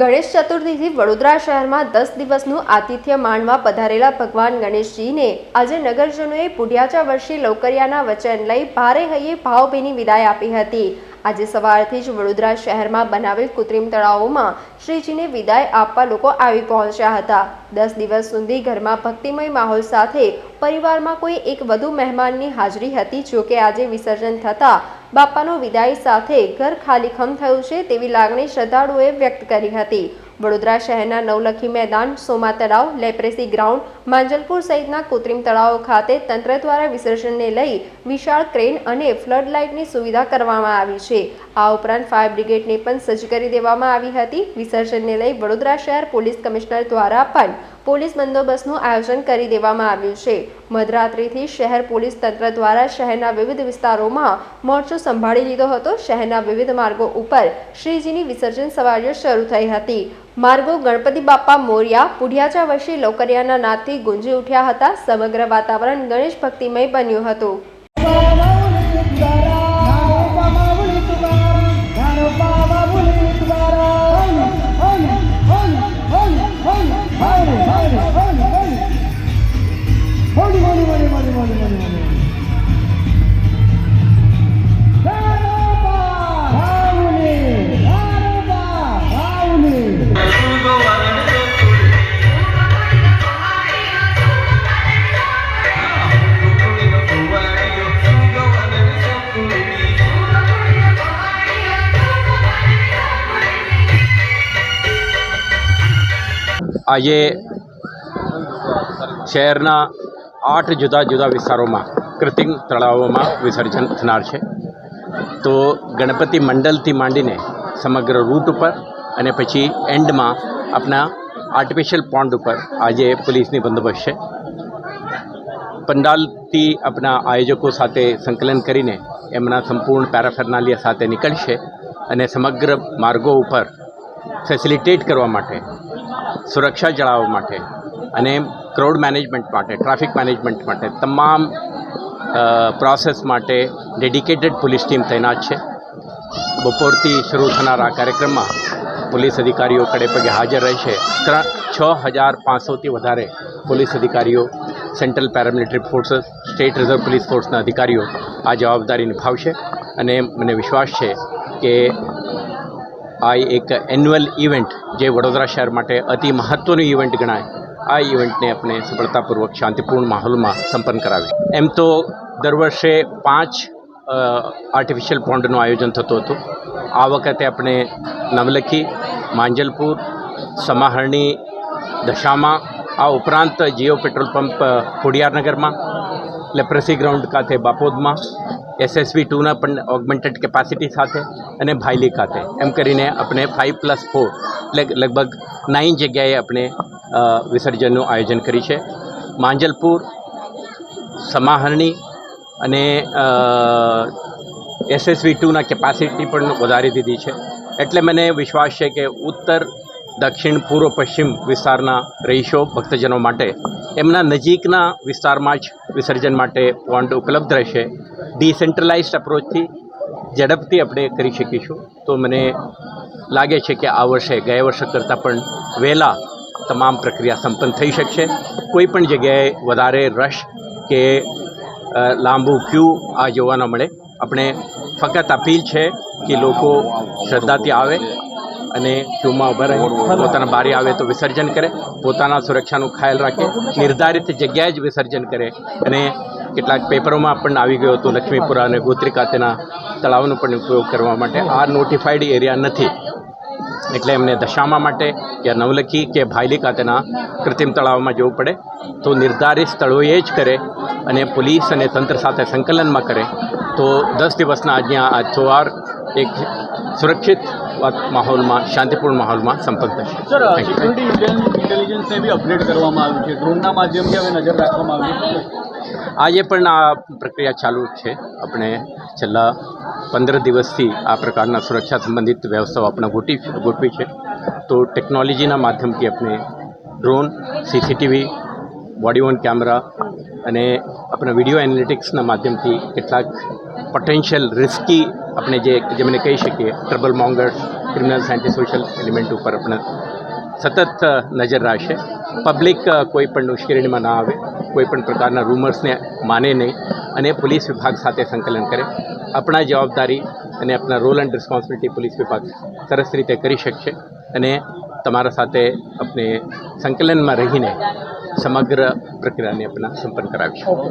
ગણેશ ચતુર્થીથી વડોદરા શહેરમાં દસ દિવસનું આતિથ્ય માણવા પધારેલા ભગવાન ગણેશજીને આજે નગરજનોએ પુઢિયાચા વર્ષી લૌકરિયાના વચન લઈ ભારે હૈયે ભાવભીની વિદાય આપી હતી. આજે સવારથી જ વડોદરા શહેરમાં બનાવેલ કૃત્રિમ તળાવોમાં શ્રીજીને વિદાય આપવા લોકો આવી પહોંચ્યા હતા. દસ દિવસ સુધી ઘરમાં ભક્તિમય માહોલ સાથે પરિવારમાં કોઈ એક વધુ મહેમાનની હાજરી હતી. જોકે આજે વિસર્જન થતાં બાપાનો વિદાય સાથે ઘર ખાલીખમ થયું છે તેવી લાગણી શ્રદ્ધાળુઓએ વ્યક્ત કરી હતી. વડોદરા શહેરના નવલખી મેદાન, સોમા તળાવ, લેપ્રેસી ગ્રાઉન્ડ, માંજલપુર સહિતના કૃત્રિમ તળાવો ખાતે તંત્ર દ્વારા વિસર્જનને લઈ વિશાળ ક્રેન અને ફ્લડ લાઇટની સુવિધા કરવામાં આવી છે. આ ઉપરાંત ફાયર બ્રિગેડને પણ સજ્જ કરી દેવામાં આવી હતી. વિસર્જનને લઈ વડોદરા શહેર પોલીસ કમિશનર દ્વારા પણ પોલીસ બંદોબસ્તનું આયોજન કરી દેવામાં આવ્યું છે. મધરાત્રિથી શહેર પોલીસ તંત્ર દ્વારા શહેરના વિવિધ વિસ્તારોમાં મોરચો સંભાળી લીધો હતો. શહેરના વિવિધ માર્ગો ઉપર શ્રીજીની વિસર્જન સવારીઓ શરૂ થઈ હતી. માર્ગો ગણપતિ બાપા મોર્યા, પુઢિયાચા વર્ષે લોકરિયાના નાદથી ગુંજી ઉઠ્યા હતા. સમગ્ર વાતાવરણ ગણેશ ભક્તિમય બન્યું હતું. આજે શહેરના આઠ જુદા જુદા વિસ્તારોમાં કૃત્રિમ તળાવોમાં વિસર્જન થનાર છે. તો ગણપતિ મંડલથી માંડીને સમગ્ર રૂટ ઉપર અને પછી એન્ડમાં આપણા આર્ટિફિશિયલ પોન્ડ ઉપર આજે પોલીસની બંદોબસ્ત છે. પંડાલથી આપણા આયોજકો સાથે સંકલન કરીને એમના સંપૂર્ણ પેરાફેરનાલિયા સાથે નીકળશે અને સમગ્ર માર્ગો ઉપર ફેસિલિટેટ કરવા માટે સુરક્ષા જાળવવા માટે અને ક્રાઉડ મેનેજમેન્ટ માટે ટ્રાફિક મેનેજમેન્ટ માટે, તમામ પ્રોસેસ માટે ડેડિકેટેડ પોલીસ ટીમ તૈનાત છે. બપોરથી શરૂ થનાર આ કાર્યક્રમમાં પોલીસ અધિકારીઓ કડે પગે હાજર રહેશે. ત્રણ, છ હજાર પાંચસોથી વધારે પોલીસ અધિકારીઓ central paramilitary forces state reserve police ફોર્સના અધિકારીઓ આ જવાબદારી નિભાવશે. અને મને વિશ્વાસ છે કે આ એક એન્યુઅલ ઇવેન્ટ જે વડોદરા શહેર માટે અતિ મહત્ત્વનું ઇવેન્ટ ગણાય. આ ઇવેન્ટને આપણે સફળતાપૂર્વક શાંતિપૂર્ણ માહોલમાં સંપન્ન કરાવી એમ તો દર વર્ષે પાંચ આર્ટિફિશિયલ પોન્ડનું આયોજન થતું હતું. આ વખતે આપણે નવલખી, માંજલપુર, સમાહરણી, દશામાં, આ ઉપરાંત જીઓ પેટ્રોલ પંપ ખોડિયારનગરમાં લેપ્રસી ગ્રાઉન્ડ ખાતે બાપોદમાં એસએસવી ટુના પણ ઓગમેન્ટેડ કેપેસિટી સાથે અને ભાઈલી ખાતે. એમ કરીને આપણે ફાઇવ પ્લસ ફોર એટલે લગભગ નાઇન જગ્યાએ આપણે વિસર્જનનું આયોજન કરી છે. માંજલપુર, સમાહરણી અને એસએસવી ટુના કેપેસિટી પણ વધારી દીધી છે. એટલે મને વિશ્વાસ છે કે ઉત્તર, દક્ષિણ, પૂર્વ, પશ્ચિમ વિસ્તારના રહીશો, ભક્તજનો માટે એમના નજીકના વિસ્તારમાં જ વિસર્જન માટે પોન્ડ ઉપલબ્ધ રહેશે. ડિસેન્ટ્રલાઇઝડ અપ્રોચથી ઝડપથી આપણે કરી શકીશું. તો મને લાગે છે કે આ વર્ષે, ગયા વર્ષે કરતાં પણ વહેલા તમામ પ્રક્રિયા સંપન્ન થઈ શકશે. કોઈ પણ જગ્યાએ વધારે રશ કે લાંબુ ક્યુ આ જોવા ન મળે. આપણે ફક્ત અપીલ છે કે લોકો શ્રદ્ધાથી આવે અને ક્યુમાં ઊભા રહે. પોતાના બારી આવે તો વિસર્જન કરે. પોતાના સુરક્ષાનું ખ્યાલ રાખે. નિર્ધારિત જગ્યાએ જ વિસર્જન કરે અને કેટલાક પેપરોમાં પણ આવી ગયું હતું. લક્ષ્મીપુરા અને ગોત્રી ખાતેના તળાવનો પણ ઉપયોગ કરવા માટે આ નોટિફાઈડ એરિયા નથી. એટલે એમને દશામા માટે કે નવલખી કે ભાયલી ખાતેના કૃત્રિમ તળાવમાં જવું પડે. તો નિર્ધારિત સ્થળોએ જ કરે અને પોલીસ અને તંત્ર સાથે સંકલનમાં કરે. તો દસ દિવસના આજના આ તહેવાર એક સુરક્ષિત માહોલમાં શાંતિપૂર્ણ માહોલમાં સંપર્ક થશે. સર સિક્યુરિટી ઇન્ટેલિજન્સને બી અપડેટ કરવામાં આવ્યું છે. ડ્રોનના માધ્યમથી હવે નજર રાખવામાં આવી છે. આજે પણ આ પ્રક્રિયા ચાલુ છે. આપણે છેલ્લા પંદર દિવસથી આ પ્રકારના સુરક્ષા સંબંધિત વ્યવસ્થાઓ આપણે ગોઠવી ગોઠવી છે. તો ટેકનોલોજીના માધ્યમથી આપણે drone CCTV body on camera અને આપણા વીડિયો એનાલિટિક્સના માધ્યમથી કેટલાક પોટેન્શિયલ રિસ્કી આપણે જે જેમને કહી શકીએ trouble mongers criminal anti social element ઉપર આપણે સતત નજર રાખશે. પબ્લિક કોઈ પણ મુશ્કેલીમાં ના આવે, કોઈ પણ પ્રકારના રૂમર્સને માને નહીં અને પોલીસ વિભાગ સાથે સંકલન કરે. આપણા જવાબદારી અને આપણા રોલ એન્ડ રિસ્પોન્સિબિલિટી પોલીસ વિભાગ સરસ રીતે કરી શકશે અને તમારા સાથે આપણે સંકલનમાં રહીને સમગ્ર પ્રક્રિયાને આપણા સંપન્ન કરાવીશું.